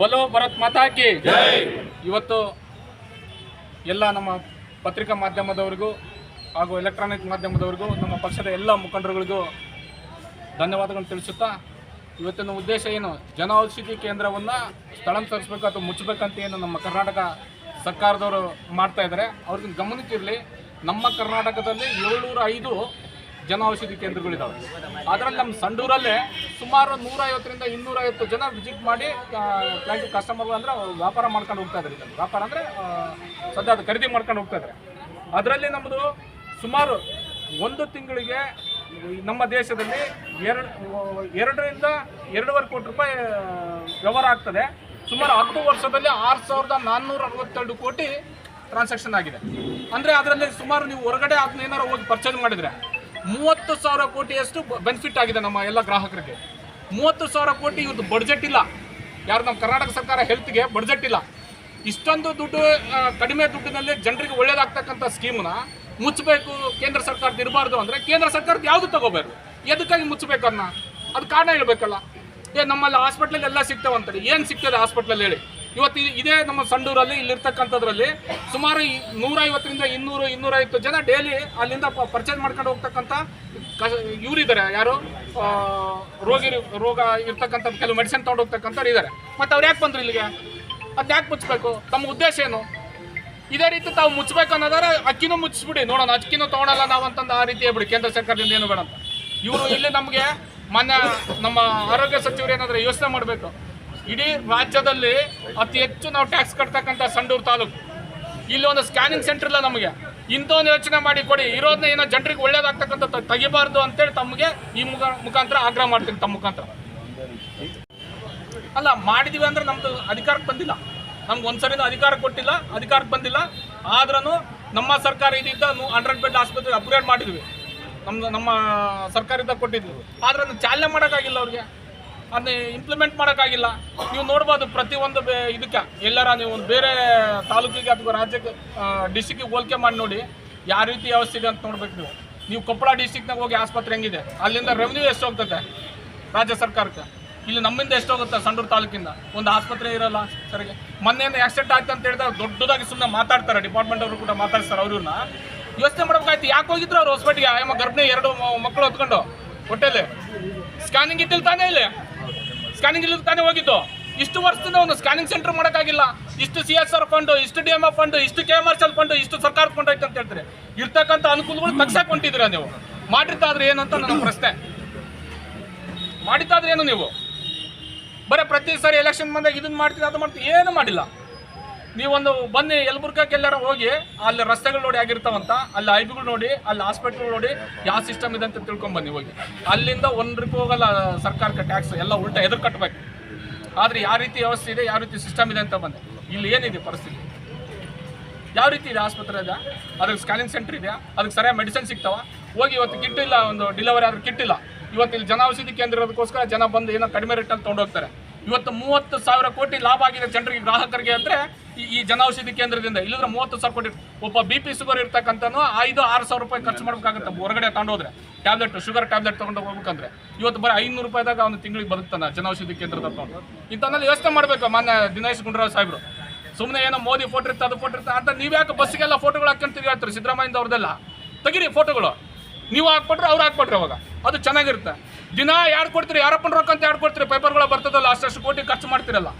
ಬಲೋ ಭರತ್ ಮಾತಾಕಿ ಇವತ್ತು ಎಲ್ಲ ನಮ್ಮ ಪತ್ರಿಕಾ ಮಾಧ್ಯಮದವರಿಗೂ ಹಾಗೂ ಎಲೆಕ್ಟ್ರಾನಿಕ್ ಮಾಧ್ಯಮದವರಿಗೂ ನಮ್ಮ ಪಕ್ಷದ ಎಲ್ಲ ಮುಖಂಡರುಗಳಿಗೂ ಧನ್ಯವಾದಗಳನ್ನು ತಿಳಿಸುತ್ತಾ ಇವತ್ತಿನ ಉದ್ದೇಶ ಏನು? ಜನ ಔಷಧಿ ಕೇಂದ್ರವನ್ನು ಸ್ಥಳಾಂತರಿಸಬೇಕು ಅಥವಾ ಮುಚ್ಚಬೇಕಂತ ಏನು ನಮ್ಮ ಕರ್ನಾಟಕ ಸರ್ಕಾರದವರು ಮಾಡ್ತಾ ಇದ್ದಾರೆ. ಅವ್ರಿಗೆ ಗಮನಕ್ಕಿರಲಿ ನಮ್ಮ ಕರ್ನಾಟಕದಲ್ಲಿ ಏಳ್ನೂರ ಐದು ಜನ ಔಷಧಿ ಕೇಂದ್ರಗಳಿದ್ದಾವೆ ಅದರಲ್ಲಿ ನಮ್ಮ ಸಂಡೂರಲ್ಲೇ ಸುಮಾರು ನೂರೈವತ್ತರಿಂದ ಇನ್ನೂರೈವತ್ತು ಜನ ವಿಸಿಟ್ ಮಾಡಿ ಕ್ಲೈಂಟ್ ಕಸ್ಟಮರ್ಗಳು ಅಂದರೆ ವ್ಯಾಪಾರ ಮಾಡ್ಕೊಂಡು ಹೋಗ್ತಾ ಇದ್ದಾರೆ ವ್ಯಾಪಾರ ಅಂದರೆ ಸದ್ಯ ಅದು ಖರೀದಿ ಮಾಡ್ಕೊಂಡು ಹೋಗ್ತಾ ಇದ್ದಾರೆ ಅದರಲ್ಲಿ ನಮ್ಮದು ಸುಮಾರು ಒಂದು ತಿಂಗಳಿಗೆ ನಮ್ಮ ದೇಶದಲ್ಲಿ ಎರಡು, ಎರಡರಿಂದ ಎರಡೂವರೆ ಕೋಟಿ ರೂಪಾಯಿ ವ್ಯವಹಾರ ಆಗ್ತದೆ. ಸುಮಾರು ಹತ್ತು ವರ್ಷದಲ್ಲಿ ಆರು ಸಾವಿರದ ನಾನ್ನೂರ ಅರವತ್ತೆರಡು ಕೋಟಿ ಟ್ರಾನ್ಸಾಕ್ಷನ್ ಆಗಿದೆ. ಅಂದರೆ ಅದರಲ್ಲಿ ಸುಮಾರು ನೀವು ಹೊರಗಡೆ ಅದನ್ನ ಏನಾರು ಹೋಗಿ ಪರ್ಚೇಸ್ ಮಾಡಿದರೆ ಮೂವತ್ತು ಸಾವಿರ ಕೋಟಿಯಷ್ಟು ಬೆನಿಫಿಟ್ ಆಗಿದೆ ನಮ್ಮ ಎಲ್ಲ ಗ್ರಾಹಕರಿಗೆ. ಮೂವತ್ತು ಸಾವಿರ ಕೋಟಿ ಇವತ್ತು ಬಡ್ಜೆಟ್ ಇಲ್ಲ. ಯಾರು ನಮ್ಮ ಕರ್ನಾಟಕ ಸರ್ಕಾರ ಹೆಲ್ತ್ಗೆ ಬಡ್ಜೆಟ್ ಇಲ್ಲ. ಇಷ್ಟೊಂದು ದುಡ್ಡು ಕಡಿಮೆ ದುಡ್ಡಿನಲ್ಲಿ ಜನರಿಗೆ ಒಳ್ಳೇದಾಗ್ತಕ್ಕಂಥ ಸ್ಕೀಮ್ನ ಮುಚ್ಚಬೇಕು ಕೇಂದ್ರ ಸರ್ಕಾರದ ಇರಬಾರ್ದು ಅಂದರೆ ಕೇಂದ್ರ ಸರ್ಕಾರದ ಯಾವುದು ತಗೋಬೇಕು? ಎದಕ್ಕಾಗಿ ಮುಚ್ಚಬೇಕು ಅದನ್ನ ಅದು ಕಾರಣ ಹೇಳ್ಬೇಕಲ್ಲ. ಏ, ನಮ್ಮಲ್ಲಿ ಹಾಸ್ಪಿಟ್ಲಲ್ಲಿ ಎಲ್ಲ ಸಿಗ್ತಾವಂತಾರೆ ಏನು ಸಿಗ್ತದೆ ಹಾಸ್ಪಿಟ್ಲಲ್ಲಿ ಹೇಳಿ? ಇವತ್ತು ಇದೇ ನಮ್ಮ ಸಂಡೂರಲ್ಲಿ ಇಲ್ಲಿರ್ತಕ್ಕಂಥದ್ರಲ್ಲಿ ಸುಮಾರು ನೂರೈವತ್ತರಿಂದ ಇನ್ನೂರು, ಇನ್ನೂರೈವತ್ತು ಜನ ಡೈಲಿ ಅಲ್ಲಿಂದ ಪರ್ಚೇಸ್ ಮಾಡ್ಕೊಂಡು ಹೋಗ್ತಕ್ಕಂಥ ಕ ಇವರಿದ್ದಾರೆ. ಯಾರು? ರೋಗಿ ರೋಗ ಇರ್ತಕ್ಕಂಥ ಕೆಲವು ಮೆಡಿಸಿನ್ ತೊಗೊಂಡು ಹೋಗ್ತಕ್ಕಂಥವ್ರು ಇದ್ದಾರೆ. ಮತ್ತು ಅವ್ರು ಯಾಕೆ ಬಂದ್ರು ಇಲ್ಲಿಗೆ? ಅದು ಯಾಕೆ ಮುಚ್ಚಬೇಕು ತಮ್ಮ ಉದ್ದೇಶ ಏನು? ಇದೇ ರೀತಿ ತಾವು ಮುಚ್ಚಬೇಕು ಅನ್ನೋದಾದ್ರೆ ಅಕ್ಕಿನೂ ಮುಚ್ಚಿಸ್ಬಿಡಿ ನೋಡೋಣ, ಅಕ್ಕಿನೂ ತೊಗೊಳಲ್ಲ ನಾವು ಅಂತಂದು ಆ ರೀತಿ ಹೇಳ್ಬಿಡಿ. ಕೇಂದ್ರ ಸರ್ಕಾರದಿಂದ ಏನು ಬೇಡ ಅಂತ. ಇವರು ಇಲ್ಲಿ ನಮಗೆ ಮಾನ್ಯ ನಮ್ಮ ಆರೋಗ್ಯ ಸಚಿವರು ಏನಾದರೂ ಯೋಚನೆ ಮಾಡಬೇಕು? ಇಡೀ ರಾಜ್ಯದಲ್ಲಿ ಅತಿ ಹೆಚ್ಚು ನಾವು ಟ್ಯಾಕ್ಸ್ ಕಟ್ತಕ್ಕಂಥ ಸಂಡೂರು ತಾಲೂಕು. ಇಲ್ಲಿ ಒಂದು ಸ್ಕ್ಯಾನಿಂಗ್ ಸೆಂಟರ್ ಇಲ್ಲ ನಮಗೆ. ಇಂಥಒಂದು ಯೋಚನೆ ಮಾಡಿ ಕೊಡಿ. ಇರೋದನ್ನ ಏನೋ ಜನರಿಗೆ ಒಳ್ಳೇದಾಗ್ತಕ್ಕಂಥ ತೆಗಿಬಾರ್ದು ಅಂತೇಳಿ ತಮಗೆ ಈ ಮುಖ ಮುಖಾಂತರ ಆಗ್ರಹ ಮಾಡ್ತೀನಿ ತಮ್ಮ ಮುಖಾಂತರ. ಅಲ್ಲ, ಮಾಡಿದೀವಿ ಅಂದ್ರೆ ನಮ್ದು ಅಧಿಕಾರಕ್ಕೆ ಬಂದಿಲ್ಲ. ನಮ್ಗೆ ಒಂದ್ಸರಿನೂ ಅಧಿಕಾರ ಕೊಟ್ಟಿಲ್ಲ, ಅಧಿಕಾರಕ್ಕೆ ಬಂದಿಲ್ಲ. ಆದ್ರೂ ನಮ್ಮ ಸರ್ಕಾರ ಇದ್ದಿದ್ದ ಹಂಡ್ರೆಡ್ ಬೆಡ್ ಆಸ್ಪತ್ರೆ ಅಪ್ಗ್ರೇಡ್ ಮಾಡಿದ್ವಿ. ನಮ್ದು, ನಮ್ಮ ಸರ್ಕಾರದಿಂದ ಕೊಟ್ಟಿದ್ವಿ. ಆದ್ರೆ ಚಾಲನೆ ಮಾಡೋಕ್ಕಾಗಿಲ್ಲ ಅವ್ರಿಗೆ. ಅದನ್ನ ಇಂಪ್ಲಿಮೆಂಟ್ ಮಾಡೋಕ್ಕಾಗಿಲ್ಲ. ನೀವು ನೋಡ್ಬೋದು ಪ್ರತಿಯೊಂದು ಬೇ ಇದಕ್ಕೆ. ಎಲ್ಲರ ನೀವು ಒಂದು ಬೇರೆ ತಾಲೂಕಿಗೆ ಅಥವಾ ರಾಜ್ಯಕ್ಕೆ ಡಿಸ್ಟಿಕ್ಗೆ ಹೋಲಿಕೆ ಮಾಡಿ ನೋಡಿ ಯಾವ ರೀತಿ ವ್ಯವಸ್ಥೆ ಇದೆ ಅಂತ ನೋಡ್ಬೇಕು ನೀವು. ನೀವು ಕೊಪ್ಪಳ ಡಿಸ್ಟಿಕ್ನಾಗ ಹೋಗಿ ಆಸ್ಪತ್ರೆ ಹೆಂಗಿದೆ? ಅಲ್ಲಿಂದ ರೆವೆನ್ಯೂ ಎಷ್ಟು ಹೋಗ್ತದೆ ರಾಜ್ಯ ಸರ್ಕಾರಕ್ಕೆ? ಇಲ್ಲಿ ನಮ್ಮಿಂದ ಎಷ್ಟು ಹೋಗುತ್ತೆ ಸಂಡೂರು ತಾಲೂಕಿಂದ? ಒಂದು ಆಸ್ಪತ್ರೆ ಇರಲ್ಲ ಸರಿಗೆ. ಮೊನ್ನೆ ಆಕ್ಸಿಡೆಂಟ್ ಆಯ್ತು ಅಂತ ಹೇಳಿದಾಗ ದೊಡ್ಡದಾಗಿ ಸುಮ್ಮನೆ ಮಾತಾಡ್ತಾರೆ ಡಿಪಾರ್ಟ್ಮೆಂಟ್ ಅವರು ಕೂಡ ಮಾತಾಡ್ತಾರೆ ಅವ್ರನ್ನ ಯೋಚನೆ ಮಾಡ್ಬೇಕಾಯ್ತು. ಯಾಕೆ ಹೋಗಿದ್ರು ಅವ್ರು ಹೊಸಪೇಟೆಗೆ ಆಯಮ್ಮ ಗರ್ಭಿಣಿ ಎರಡು ಮಕ್ಕಳು ಹೊತ್ಕೊಂಡು. ಹೊಟ್ಟೆಲಿ ಸ್ಕ್ಯಾನಿಂಗ್ ಇದ್ದಿಲ್ಲ ತಾನೇ ಇಲ್ಲಿ? ಸ್ಕ್ಯಾನಿಂಗ್ ಇಲ್ಲದ ತಾನೇ ಹೋಗಿದ್ದು. ಇಷ್ಟು ವರ್ಷದಿಂದ ಒಂದು ಸ್ಕ್ಯಾನಿಂಗ್ ಸೆಂಟರ್ ಮಾಡೋಕ್ಕಾಗಿಲ್ಲ. ಇಷ್ಟು ಸಿ ಎಸ್ ಆರ್ ಫಂಡ್ ಇಷ್ಟು ಡಿ ಎಂ ಎಫ್ ಫಂಡ್ ಇಷ್ಟು K M R L fund ಇಷ್ಟು ಸರ್ಕಾರ ಫಂಡ್ ಐತೆ ಅಂತ ಹೇಳ್ತಾರೆ. ಇರ್ತಕ್ಕಂಥ ಅನುಕೂಲಗಳು ತಗ್ಸಕ್ ಹೊಂಟಿದ್ದೀರಾ ನೀವು? ಏನು ಏನಂತ ನನ್ನ ಪ್ರಶ್ನೆ. ಮಾಡಿದ್ದಾದ್ರೆ ಏನು ನೀವು? ಬರೀ ಪ್ರತಿ ಸಾರಿ ಎಲೆಕ್ಷನ್ ಬಂದಾಗ ಇದನ್ನ ಮಾಡ್ತೀವಿ ಅದು ಮಾಡ್ತೀವಿ ಏನು ಮಾಡಿಲ್ಲ. ನೀವೊಂದು ಬನ್ನಿ ಯಲಬುರ್ಗಕ್ಕೆ ಹೋಗಿ, ಅಲ್ಲಿ ರಸ್ತೆಗಳು ನೋಡಿ ಆಗಿರ್ತಾವಂತ, ಅಲ್ಲಿ ಐಬಿಗಳು ನೋಡಿ, ಅಲ್ಲಿ ಹಾಸ್ಪಿಟ್ಲ್ ನೋಡಿ ಯಾವ ಸಿಸ್ಟಮ್ ಇದೆ ಅಂತ ತಿಳ್ಕೊಂಡ್ ಬನ್ನಿ ಹೋಗಿ. ಅಲ್ಲಿಂದ ಒಂದು ರೂಪಾಯಿ ಹೋಗಲ್ಲ ಸರ್ಕಾರಕ್ಕೆ ಟ್ಯಾಕ್ಸ್ ಎಲ್ಲ ಉಲ್ಟಾ ಎದುರು ಕಟ್ಟಬೇಕು ಆದರೆ ಯಾವ ರೀತಿ ವ್ಯವಸ್ಥೆ ಇದೆ, ಯಾವ ರೀತಿ ಸಿಸ್ಟಮ್ ಇದೆ ಅಂತ ಬಂದೆ ಇಲ್ಲಿ ಏನಿದೆ ಪರಿಸ್ಥಿತಿ? ಯಾವ ರೀತಿ ಇದೆ ಆಸ್ಪತ್ರೆ ಇದೆ? ಅದಕ್ಕೆ ಸ್ಕ್ಯಾನಿಂಗ್ ಸೆಂಟರ್ ಇದೆ ಅದಕ್ಕೆ ಸರಿಯಾಗಿ ಮೆಡಿಸಿನ್ ಸಿಗ್ತಾವ? ಹೋಗಿ ಇವತ್ತು ಕಿಟ್ ಇಲ್ಲ, ಒಂದು ಡಿಲಿವರಿ ಆದ್ರೆ ಕಿಟ್ ಇಲ್ಲ. ಇವತ್ತು ಇಲ್ಲಿ ಜನ ಔಷಧಿ ಕೇಂದ್ರ ಇರೋದಕ್ಕೋಸ್ಕರ ಜನ ಬಂದು ಏನೋ ಕಡಿಮೆ ರೇಟಲ್ಲಿ ತೊಗೊಂಡೋಗ್ತಾರೆ ಇವತ್ತು ಮೂವತ್ತು ಸಾವಿರ ಕೋಟಿ ಲಾಭ ಆಗಿದೆ ಜನರಿಗೆ, ಗ್ರಾಹಕರಿಗೆ ಅಂದರೆ ಈ ಜನ ಔಷಧಿ ಕೇಂದ್ರದಿಂದ ಇಲ್ಲದ್ರೆ ಮೂವತ್ತು ಸಾವಿರ ಕೋಟಿ ಒಬ್ಬ ಬಿ ಪಿ ಶುಗರ್ ಇರ್ತಕ್ಕಂಥನು ಐದು, ಆರು ಸಾವಿರ ರೂಪಾಯಿ ಖರ್ಚು ಮಾಡ್ಬೇಕಾಗುತ್ತೆ. ಹೊರಗಡೆ ತಗೊಂಡೋದ್ರೆ ಟ್ಯಾಬ್ಲೆಟ್, ಶುಗರ್ ಟ್ಯಾಬ್ಲೆಟ್ ತೊಗೊಂಡು ಹೋಗ್ಬೇಕಂದ್ರೆ. ಇವತ್ತು ಬರೀ ಐನೂರು ರೂಪಾಯಿದಾಗ ಅವನು ತಿಂಗಳಿಗೆ ಬದುಕ್ತಾನೆ ಜನೌಷಧಿ ಕೇಂದ್ರದ ತಗೊಂಡು. ಇಂಥವನ್ನೆಲ್ಲ ಯೋಚನೆ ಮಾಡಬೇಕು ಮಾನ್ಯ ದಿನೇಶ್ ಗುಂಡೂರಾವ್ ಸಾಹೇಬರು. ಸುಮ್ಮನೆ ಏನೋ ಮೋದಿ ಫೋಟೋ ಇರ್ತದೆ ಅದು ಫೋಟೋ ಇರ್ತದೆ ಅಂತ ನೀವು ಯಾಕೆ ಬಸ್ಸಿಗೆಲ್ಲ ಫೋಟೋಗಳು ಹಾಕೊಂಡು ತಿರುಗಾಡ್ತಾರೆ ಸಿದ್ದರಾಮಯ್ಯ ಅವ್ರದ್ದೆಲ್ಲ ತೆಗಿರಿ ಫೋಟೋಗಳು ನೀವು ಹಾಕ್ಬಿಟ್ರೆ ಅವ್ರು ಹಾಕ್ಬಿಟ್ರೆ ಅವಾಗ. ಅದು ಚೆನ್ನಾಗಿರುತ್ತೆ. ದಿನ ಯಾರು ಕೊಡ್ತೀರಿ? ಯಾರಪ್ಪನ ರೊಕ್ಕ ಅಂತ ಯಾರು ಕೊಡ್ತೀರಿ? ಪೇಪರ್ಗಳು ಬರ್ತದಲ್ಲ ಅಷ್ಟು ಕೋಟಿ ಖರ್ಚು ಮಾಡ್ತಿರಲ್ಲ.